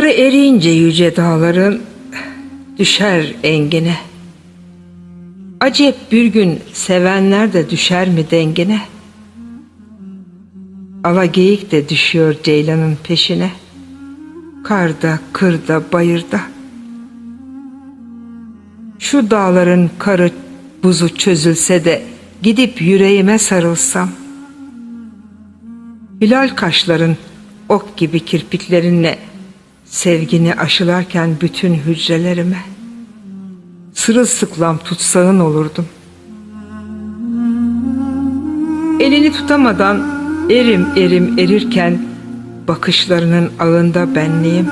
Suları eriyince yüce dağların düşer engine. Acep bir gün sevenler de düşer mi dengine? Ala geyik de düşüyor ceylanın peşine. Karda, kırda, bayırda. Şu dağların karı buzu çözülse de gidip yüreğime sarılsam. Hilal kaşların ok gibi kirpiklerinle sevgini aşılarken bütün hücrelerime sırılsıklam tutsağın olurdum. Elini tutamadan erim erim erirken bakışlarının ağında benliğim.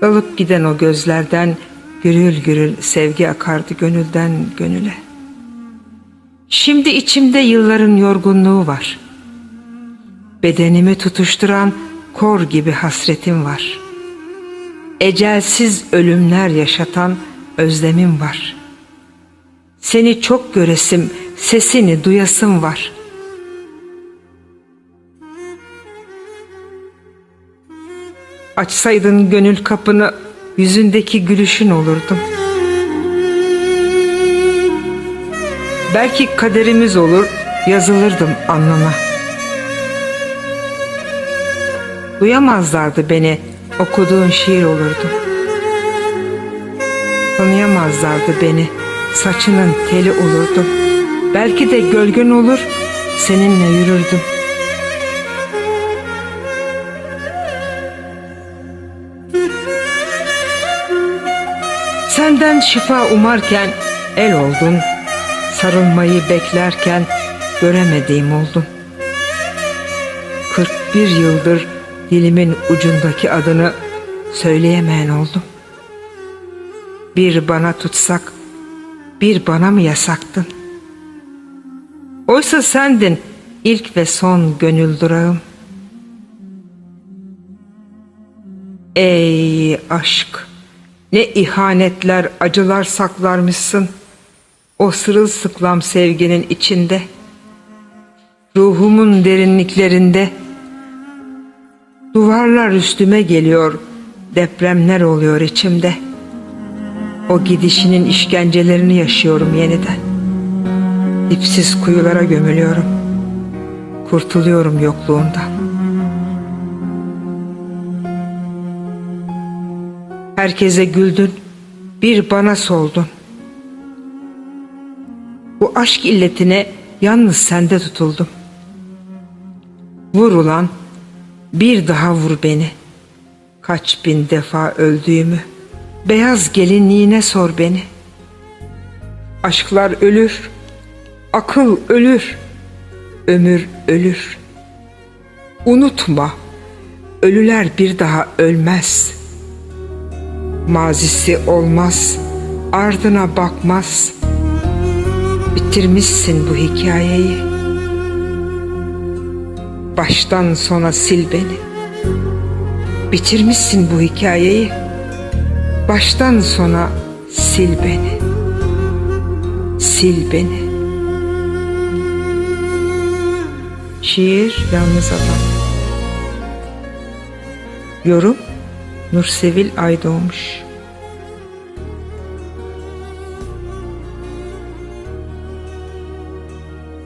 Dalıp giden o gözlerden gürül gürül sevgi akardı gönülden gönüle. Şimdi içimde yılların yorgunluğu var. Bedenimi tutuşturan kor gibi hasretim var. Ecelsiz ölümler yaşatan özlemim var. Seni çok göresim, sesini duyasım var. Açsaydın gönül kapını, yüzündeki gülüşün olurdum. Belki kaderimiz olur, yazılırdım alnına. Duyamazlardı beni, okuduğun şiir olurdum. Tanıyamazlardı beni, saçının teli olurdum. Belki de gölgen olur, seninle yürürdüm. Senden şifa umarken el oldun, sarılmayı beklerken göremediğim oldun. 41 yıldır dilimin ucundaki adını söyleyemeyen oldum. Bir bana tutsak, bir bana mı yasaktın? Oysa sendin ilk ve son gönül durağım. Ey aşk! Ne ihanetler, acılar saklarmışsın. O sırılsıklam sevginin içinde. Ruhumun derinliklerinde. Duvarlar üstüme geliyor, depremler oluyor içimde. O gidişinin işkencelerini yaşıyorum yeniden. Dipsiz kuyulara gömülüyorum. Kurtuluyorum yokluğundan. Herkese güldün, bir bana soldun. Bu aşk illetine yalnız sende tutuldum. Vur ulan, bir daha vur beni. Kaç bin defa öldüğümü, beyaz gelinliğine sor beni. Aşklar ölür, akıl ölür, ömür ölür. Unutma, ölüler bir daha ölmez.'' Mazisi olmaz, ardına bakmaz. Bitirmişsin bu hikayeyi. Baştan sona sil beni. Bitirmişsin bu hikayeyi. Baştan sona sil beni. Sil beni. Şiir Yalnız Adam Yorum Nursevil Aydoğmuş